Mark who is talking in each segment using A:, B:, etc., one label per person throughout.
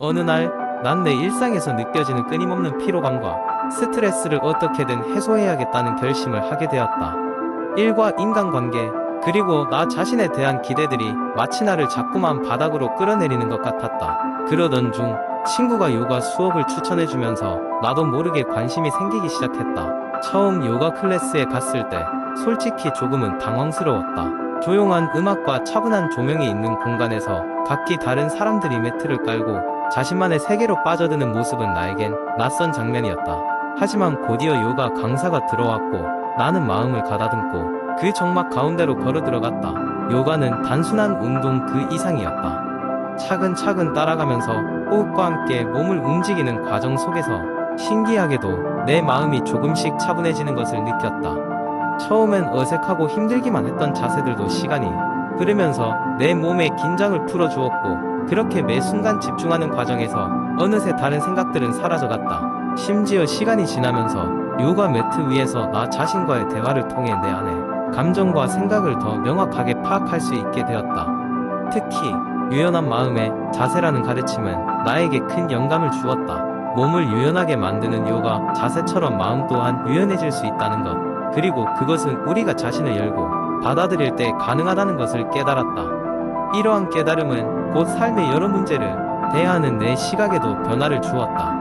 A: 어느 날, 난 내 일상에서 느껴지는 끊임없는 피로감과 스트레스를 어떻게든 해소해야겠다는 결심을 하게 되었다. 일과 인간관계, 그리고 나 자신에 대한 기대들이 마치 나를 자꾸만 바닥으로 끌어내리는 것 같았다. 그러던 중 친구가 요가 수업을 추천해주면서 나도 모르게 관심이 생기기 시작했다. 처음 요가 클래스에 갔을 때 솔직히 조금은 당황스러웠다. 조용한 음악과 차분한 조명이 있는 공간에서 각기 다른 사람들이 매트를 깔고 자신만의 세계로 빠져드는 모습은 나에겐 낯선 장면이었다. 하지만 곧이어 요가 강사가 들어왔고 나는 마음을 가다듬고 그 정막 가운데로 걸어 들어갔다. 요가는 단순한 운동 그 이상이었다. 차근차근 따라가면서 호흡과 함께 몸을 움직이는 과정 속에서 신기하게도 내 마음이 조금씩 차분해지는 것을 느꼈다. 처음엔 어색하고 힘들기만 했던 자세들도 시간이 흐르면서 내 몸의 긴장을 풀어주었고 그렇게 매 순간 집중하는 과정에서 어느새 다른 생각들은 사라져갔다. 심지어 시간이 지나면서 요가 매트 위에서 나 자신과의 대화를 통해 내 안에 감정과 생각을 더 명확하게 파악할 수 있게 되었다. 특히 유연한 마음의 자세라는 가르침은 나에게 큰 영감을 주었다. 몸을 유연하게 만드는 요가 자세처럼 마음 또한 유연해질 수 있다는 것. 그리고 그것은 우리가 자신을 열고 받아들일 때 가능하다는 것을 깨달았다. 이러한 깨달음은 곧 삶의 여러 문제를 대하는 내 시각에도 변화를 주었다.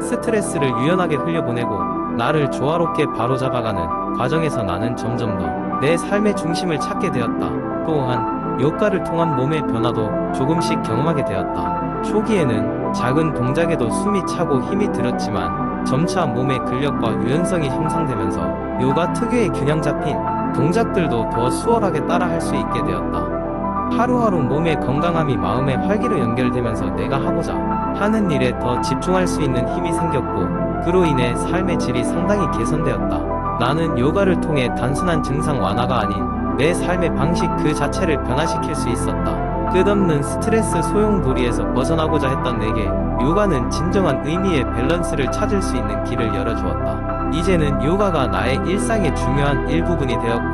A: 스트레스를 유연하게 흘려보내고 나를 조화롭게 바로잡아가는 과정에서 나는 점점 더 내 삶의 중심을 찾게 되었다. 또한 요가를 통한 몸의 변화도 조금씩 경험하게 되었다. 초기에는 작은 동작에도 숨이 차고 힘이 들었지만 점차 몸의 근력과 유연성이 형성되면서 요가 특유의 균형 잡힌 동작들도 더 수월하게 따라할 수 있게 되었다. 하루하루 몸의 건강함이 마음의 활기로 연결되면서 내가 하고자 하는 일에 더 집중할 수 있는 힘이 생겼고 그로 인해 삶의 질이 상당히 개선되었다. 나는 요가를 통해 단순한 증상 완화가 아닌 내 삶의 방식 그 자체를 변화시킬 수 있었다. 끝없는 스트레스 소용돌이에서 벗어나고자 했던 내게 요가는 진정한 의미의 밸런스를 찾을 수 있는 길을 열어주었다. 이제는 요가가 나의 일상의 중요한 일부분이 되었고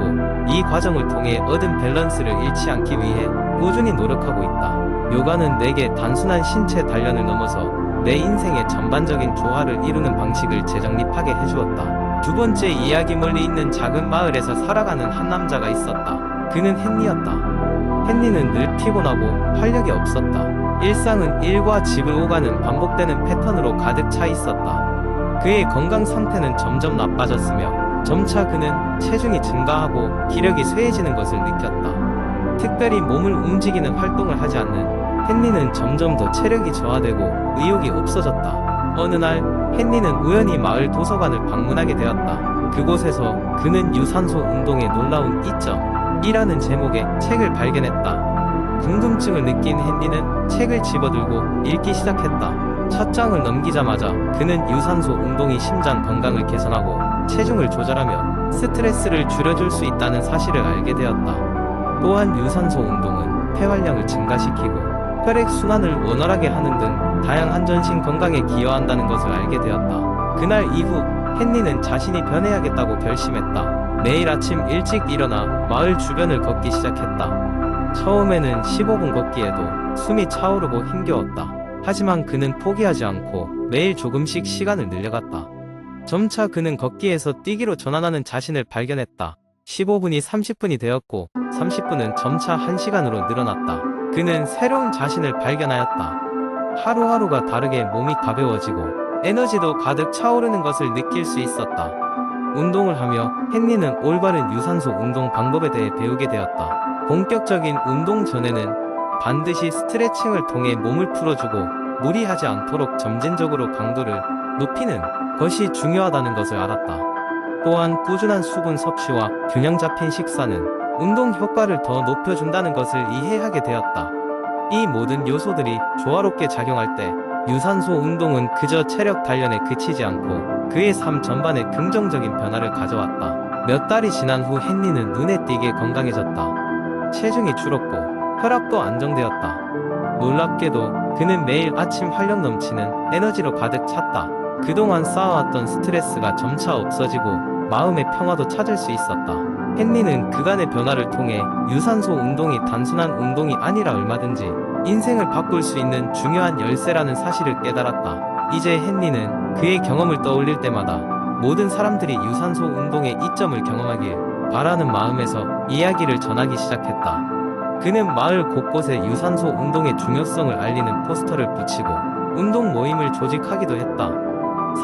A: 이 과정을 통해 얻은 밸런스를 잃지 않기 위해 꾸준히 노력하고 있다. 요가는 내게 단순한 신체 단련을 넘어서 내 인생의 전반적인 조화를 이루는 방식을 재정립하게 해주었다. 두 번째 이야기 멀리 있는 작은 마을에서 살아가는 한 남자가 있었다. 그는 헨리였다. 헨리는 늘 피곤하고 활력이 없었다. 일상은 일과 집을 오가는 반복되는 패턴으로 가득 차 있었다. 그의 건강 상태는 점점 나빠졌으며 점차 그는 체중이 증가하고 기력이 쇠해지는 것을 느꼈다. 특별히 몸을 움직이는 활동을 하지 않는 헨리는 점점 더 체력이 저하되고 의욕이 없어졌다. 어느 날 헨리는 우연히 마을 도서관을 방문하게 되었다. 그곳에서 그는 유산소 운동의 놀라운 이점이라는 제목의 책을 발견했다. 궁금증을 느낀 헨리는 책을 집어들고 읽기 시작했다. 첫 장을 넘기자마자 그는 유산소 운동이 심장 건강을 개선하고 체중을 조절하며 스트레스를 줄여줄 수 있다는 사실을 알게 되었다. 또한 유산소 운동은 폐활량을 증가시키고 혈액 순환을 원활하게 하는 등 다양한 전신 건강에 기여한다는 것을 알게 되었다. 그날 이후 헨리는 자신이 변해야겠다고 결심했다. 매일 아침 일찍 일어나 마을 주변을 걷기 시작했다. 처음에는 15분 걷기에도 숨이 차오르고 힘겨웠다. 하지만 그는 포기하지 않고 매일 조금씩 시간을 늘려갔다. 점차 그는 걷기에서 뛰기로 전환하는 자신을 발견했다. 15분이 30분이 되었고 30분은 점차 1시간으로 늘어났다. 그는 새로운 자신을 발견하였다. 하루하루가 다르게 몸이 가벼워지고 에너지도 가득 차오르는 것을 느낄 수 있었다. 운동을 하며 헨리는 올바른 유산소 운동 방법에 대해 배우게 되었다. 본격적인 운동 전에는 반드시 스트레칭을 통해 몸을 풀어주고 무리하지 않도록 점진적으로 강도를 높이는 것이 중요하다는 것을 알았다. 또한 꾸준한 수분 섭취와 균형 잡힌 식사는 운동 효과를 더 높여준다는 것을 이해하게 되었다. 이 모든 요소들이 조화롭게 작용할 때 유산소 운동은 그저 체력 단련에 그치지 않고 그의 삶 전반에 긍정적인 변화를 가져왔다. 몇 달이 지난 후 헨리는 눈에 띄게 건강해졌다. 체중이 줄었고 혈압도 안정되었다. 놀랍게도 그는 매일 아침 활력 넘치는 에너지로 가득 찼다. 그동안 쌓아왔던 스트레스가 점차 없어지고 마음의 평화도 찾을 수 있었다. 헨리는 그간의 변화를 통해 유산소 운동이 단순한 운동이 아니라 얼마든지 인생을 바꿀 수 있는 중요한 열쇠라는 사실을 깨달았다. 이제 헨리는 그의 경험을 떠올릴 때마다 모든 사람들이 유산소 운동의 이점을 경험하길 바라는 마음에서 이야기를 전하기 시작했다. 그는 마을 곳곳에 유산소 운동의 중요성을 알리는 포스터를 붙이고 운동 모임을 조직하기도 했다.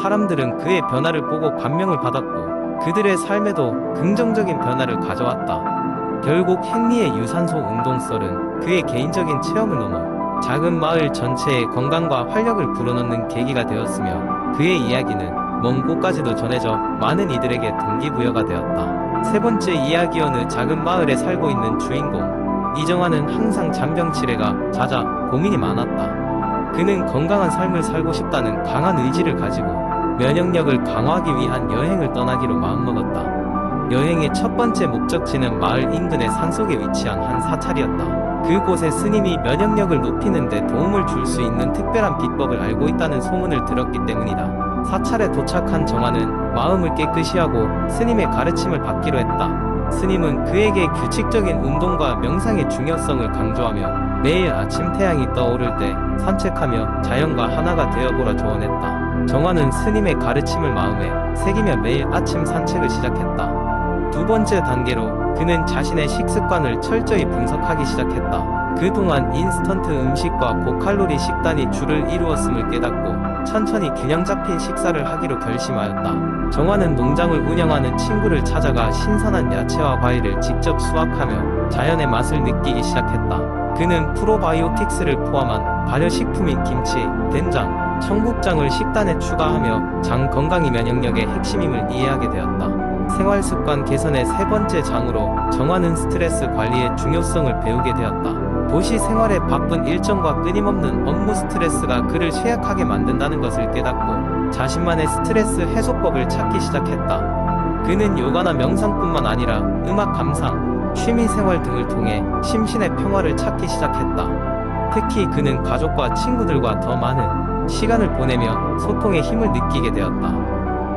A: 사람들은 그의 변화를 보고 감명을 받았고 그들의 삶에도 긍정적인 변화를 가져왔다. 결국 헨리의 유산소 운동설은 그의 개인적인 체험을 넘어 작은 마을 전체의 건강과 활력을 불어넣는 계기가 되었으며 그의 이야기는 먼 곳까지도 전해져 많은 이들에게 동기부여가 되었다. 세 번째 이야기 어느 작은 마을에 살고 있는 주인공 이정환은 항상 잔병 치레가 잦아 고민이 많았다. 그는 건강한 삶을 살고 싶다는 강한 의지를 가지고 면역력을 강화하기 위한 여행을 떠나기로 마음먹었다. 여행의 첫 번째 목적지는 마을 인근의 산속에 위치한 한 사찰이었다. 그곳에 스님이 면역력을 높이는 데 도움을 줄 수 있는 특별한 비법을 알고 있다는 소문을 들었기 때문이다. 사찰에 도착한 정화는 마음을 깨끗이 하고 스님의 가르침을 받기로 했다. 스님은 그에게 규칙적인 운동과 명상의 중요성을 강조하며 매일 아침 태양이 떠오를 때 산책하며 자연과 하나가 되어보라 조언했다. 정화는 스님의 가르침을 마음에 새기며 매일 아침 산책을 시작했다. 두 번째 단계로 그는 자신의 식습관을 철저히 분석하기 시작했다. 그동안 인스턴트 음식과 고칼로리 식단이 주를 이루었음을 깨닫고 천천히 균형 잡힌 식사를 하기로 결심하였다. 정화는 농장을 운영하는 친구를 찾아가 신선한 야채와 과일을 직접 수확하며 자연의 맛을 느끼기 시작했다. 그는 프로바이오틱스를 포함한 발효식품인 김치, 된장, 청국장을 식단에 추가하며 장 건강이 면역력의 핵심임을 이해하게 되었다. 생활 습관 개선의 세 번째 장으로 정하는 스트레스 관리의 중요성을 배우게 되었다. 도시 생활의 바쁜 일정과 끊임없는 업무 스트레스가 그를 쇠약하게 만든다는 것을 깨닫고 자신만의 스트레스 해소법을 찾기 시작했다. 그는 요가나 명상뿐만 아니라 음악 감상, 취미 생활 등을 통해 심신의 평화를 찾기 시작했다. 특히 그는 가족과 친구들과 더 많은 시간을 보내며 소통의 힘을 느끼게 되었다.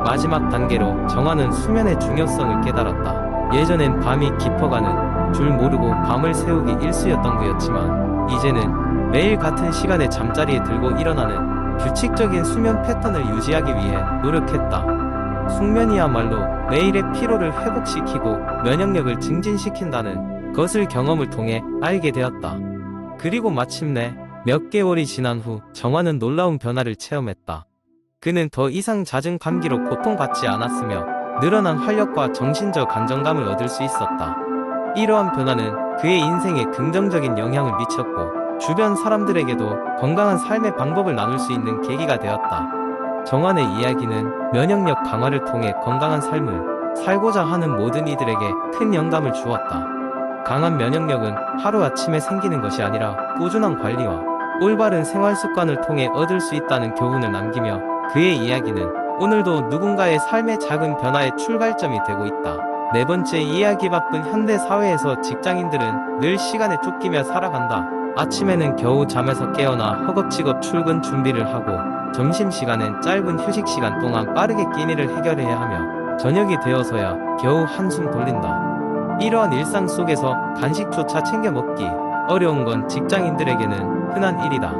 A: 마지막 단계로 정하는 수면의 중요성을 깨달았다. 예전엔 밤이 깊어가는 줄 모르고 밤을 새우기 일쑤였던 그였지만 이제는 매일 같은 시간에 잠자리에 들고 일어나는 규칙적인 수면 패턴을 유지하기 위해 노력했다. 숙면이야말로 매일의 피로를 회복시키고 면역력을 증진시킨다는 것을 경험을 통해 알게 되었다. 그리고 마침내 몇 개월이 지난 후 정화는 놀라운 변화를 체험했다. 그는 더 이상 잦은 감기로 고통받지 않았으며 늘어난 활력과 정신적 안정감을 얻을 수 있었다. 이러한 변화는 그의 인생에 긍정적인 영향을 미쳤고 주변 사람들에게도 건강한 삶의 방법을 나눌 수 있는 계기가 되었다. 정환의 이야기는 면역력 강화를 통해 건강한 삶을 살고자 하는 모든 이들에게 큰 영감을 주었다. 강한 면역력은 하루아침에 생기는 것이 아니라 꾸준한 관리와 올바른 생활 습관을 통해 얻을 수 있다는 교훈을 남기며 그의 이야기는 오늘도 누군가의 삶의 작은 변화의 출발점이 되고 있다. 네 번째 이야기 바쁜 현대 사회에서 직장인들은 늘 시간에 쫓기며 살아간다. 아침에는 겨우 잠에서 깨어나 허겁지겁 출근 준비를 하고 점심시간엔 짧은 휴식 시간 동안 빠르게 끼니를 해결해야 하며 저녁이 되어서야 겨우 한숨 돌린다. 이러한 일상 속에서 간식조차 챙겨 먹기 어려운 건 직장인들에게는 흔한 일이다.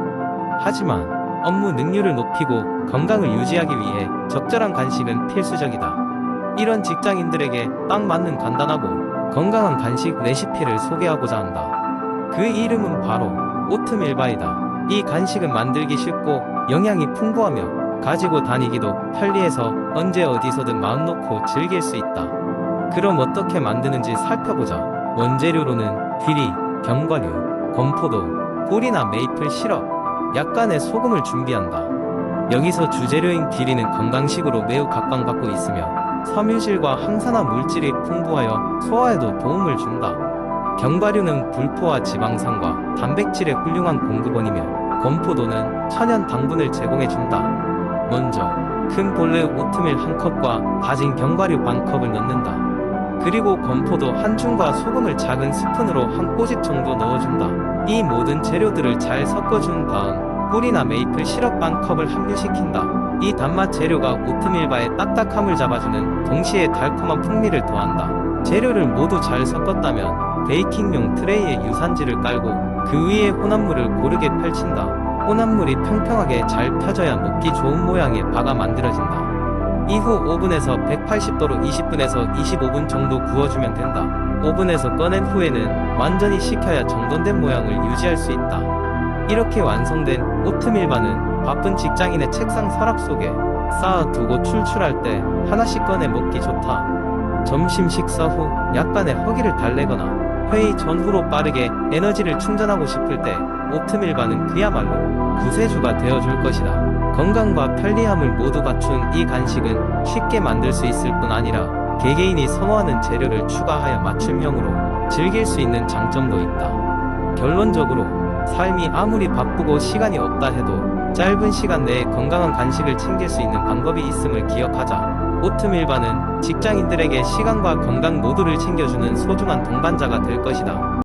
A: 하지만 업무 능률을 높이고 건강을 유지하기 위해 적절한 간식은 필수적이다. 이런 직장인들에게 딱 맞는 간단하고 건강한 간식 레시피를 소개하고자 한다. 그 이름은 바로 오트밀바이다. 이 간식은 만들기 쉽고 영양이 풍부하며 가지고 다니기도 편리해서 언제 어디서든 마음 놓고 즐길 수 있다. 그럼 어떻게 만드는지 살펴보자. 원재료로는 귀리, 견과류, 건포도, 꿀이나 메이플 시럽, 약간의 소금을 준비한다. 여기서 주재료인 귀리는 건강식으로 매우 각광받고 있으며 섬유질과 항산화 물질이 풍부하여 소화에도 도움을 준다. 견과류는 불포화 지방산과 단백질의 훌륭한 공급원이며 건포도는 천연 당분을 제공해준다. 먼저 큰 볼에 오트밀 한 컵과 다진 견과류 반 컵을 넣는다. 그리고 건포도 한 줌과 소금을 작은 스푼으로 한 꼬집 정도 넣어준다. 이 모든 재료들을 잘 섞어준 다음 꿀이나 메이플 시럽 반 컵을 함유시킨다. 이 단맛 재료가 오트밀바의 딱딱함을 잡아주는 동시에 달콤한 풍미를 더한다. 재료를 모두 잘 섞었다면 베이킹용 트레이에 유산지를 깔고 그 위에 혼합물을 고르게 펼친다. 혼합물이 평평하게 잘 펴져야 먹기 좋은 모양의 바가 만들어진다. 이후 오븐에서 180도로 20분에서 25분 정도 구워주면 된다. 오븐에서 꺼낸 후에는 완전히 식혀야 정돈된 모양을 유지할 수 있다. 이렇게 완성된 오트밀바는 바쁜 직장인의 책상 서랍 속에 쌓아두고 출출할 때 하나씩 꺼내 먹기 좋다. 점심 식사 후 약간의 허기를 달래거나 회의 전후로 빠르게 에너지를 충전하고 싶을 때 오트밀바는 그야말로 구세주가 되어줄 것이다. 건강과 편리함을 모두 갖춘 이 간식은 쉽게 만들 수 있을 뿐 아니라 개개인이 선호하는 재료를 추가하여 맞춤형으로 즐길 수 있는 장점도 있다. 결론적으로 삶이 아무리 바쁘고 시간이 없다 해도 짧은 시간 내에 건강한 간식을 챙길 수 있는 방법이 있음을 기억하자. 오트밀바는 직장인들에게 시간과 건강 모두를 챙겨주는 소중한 동반자가 될 것이다.